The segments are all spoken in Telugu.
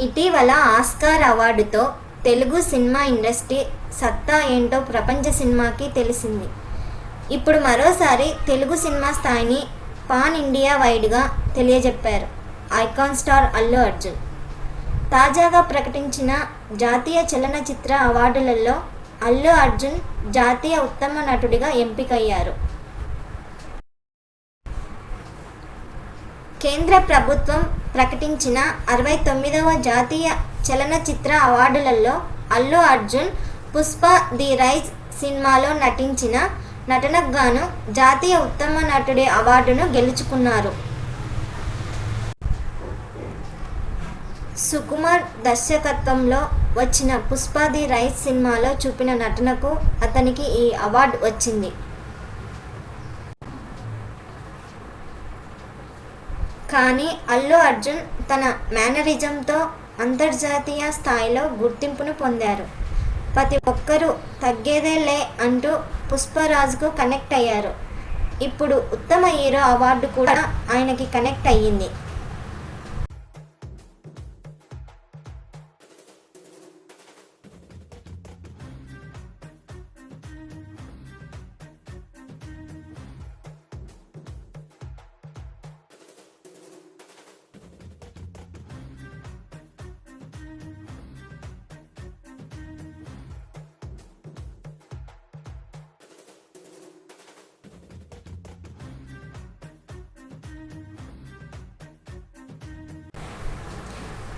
ఇటీవల ఆస్కార్ అవార్డుతో తెలుగు సినిమా ఇండస్ట్రీ సత్తా ఏంటో ప్రపంచ సినిమాకి తెలిసింది. ఇప్పుడు మరోసారి తెలుగు సినిమా స్థాయిని పాన్ ఇండియా వైడ్గా తెలియజెప్పారు ఐకాన్ స్టార్ అల్లు అర్జున్. తాజాగా ప్రకటించిన జాతీయ చలనచిత్ర అవార్డులలో అల్లు అర్జున్ జాతీయ ఉత్తమ నటుడిగా ఎంపికయ్యారు. కేంద్ర ప్రభుత్వం ప్రకటించిన అరవై తొమ్మిదవ జాతీయ చలనచిత్ర అవార్డులలో అల్లు అర్జున్ పుష్ప ది రైజ్ సినిమాలో నటించిన నటనకు గాను జాతీయ ఉత్తమ నటుడి అవార్డును గెలుచుకున్నారు. సుకుమార్ దర్శకత్వంలో వచ్చిన పుష్ప ది రైజ్ సినిమాలో చూపిన నటనకు అతనికి ఈ అవార్డు వచ్చింది. కానీ అల్లు అర్జున్ తన మేనరిజంతో అంతర్జాతీయ స్థాయిలో గుర్తింపును పొందారు. ప్రతి ఒక్కరూ తగ్గేదేలే అంటూ పుష్పరాజుకు కనెక్ట్ అయ్యారు. ఇప్పుడు ఉత్తమ హీరో అవార్డు కూడా ఆయనకి కనెక్ట్ అయ్యింది.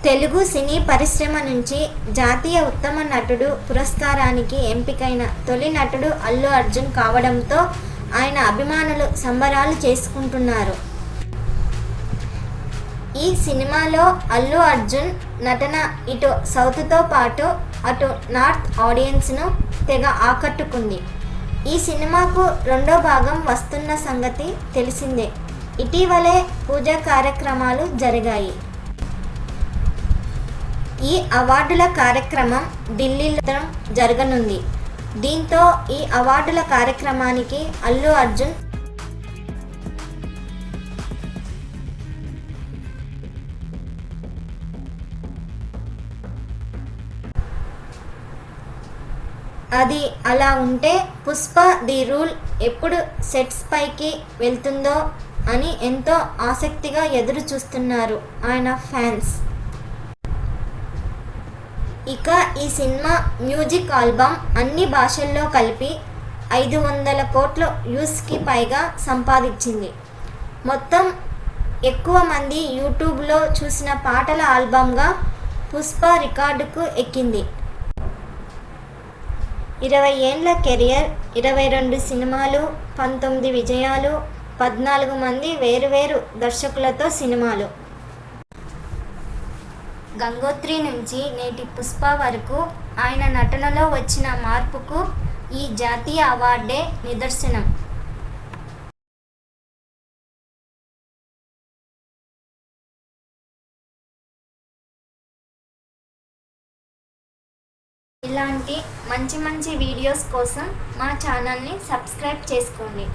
తెలుగు సినీ పరిశ్రమ నుంచి జాతీయ ఉత్తమ నటుడు పురస్కారానికి ఎంపికైన తొలి నటుడు అల్లు అర్జున్ కావడంతో ఆయన అభిమానులు సంబరాలు చేసుకుంటున్నారు. ఈ సినిమాలో అల్లు అర్జున్ నటన ఇటు సౌత్తో పాటు అటు నార్త్ ఆడియన్స్ను తెగ ఆకట్టుకుంది. ఈ సినిమాకు రెండో భాగం వస్తున్న సంగతి తెలిసిందే. ఇటీవలే పూజా కార్యక్రమాలు జరిగాయి. ఈ అవార్డుల కార్యక్రమం ఢిల్లీలో జరగనుంది. దీంతో ఈ అవార్డుల కార్యక్రమానికి అల్లు అర్జున్ అది అలా ఉంటే పుష్ప ది రూల్ ఎప్పుడు సెట్స్ పైకి వెళ్తుందో అని ఎంతో ఆసక్తిగా ఎదురు చూస్తున్నారు ఆయన ఫ్యాన్స్. ఇక ఈ సినిమా మ్యూజిక్ ఆల్బమ్ అన్ని భాషల్లో కలిపి ఐదు వందల కోట్ల వ్యూస్కి పైగా సంపాదించింది. మొత్తం ఎక్కువ మంది యూట్యూబ్లో చూసిన పాటల ఆల్బమ్గా పుష్ప రికార్డుకు ఎక్కింది. ఇరవై ఏండ్ల కెరియర్ ఇరవై రెండు సినిమాలు పంతొమ్మిది విజయాలు పద్నాలుగు మంది వేరువేరు దర్శకులతో సినిమాలు. గంగోత్రి నుంచి నేటి పుష్ప వరకు ఆయన నటనలో వచ్చిన మార్పుకు ఈ జాతీయ అవార్డే నిదర్శనం. ఇలాంటి మంచి మంచి వీడియోస్ కోసం మా ఛానల్ని సబ్స్క్రైబ్ చేసుకోండి.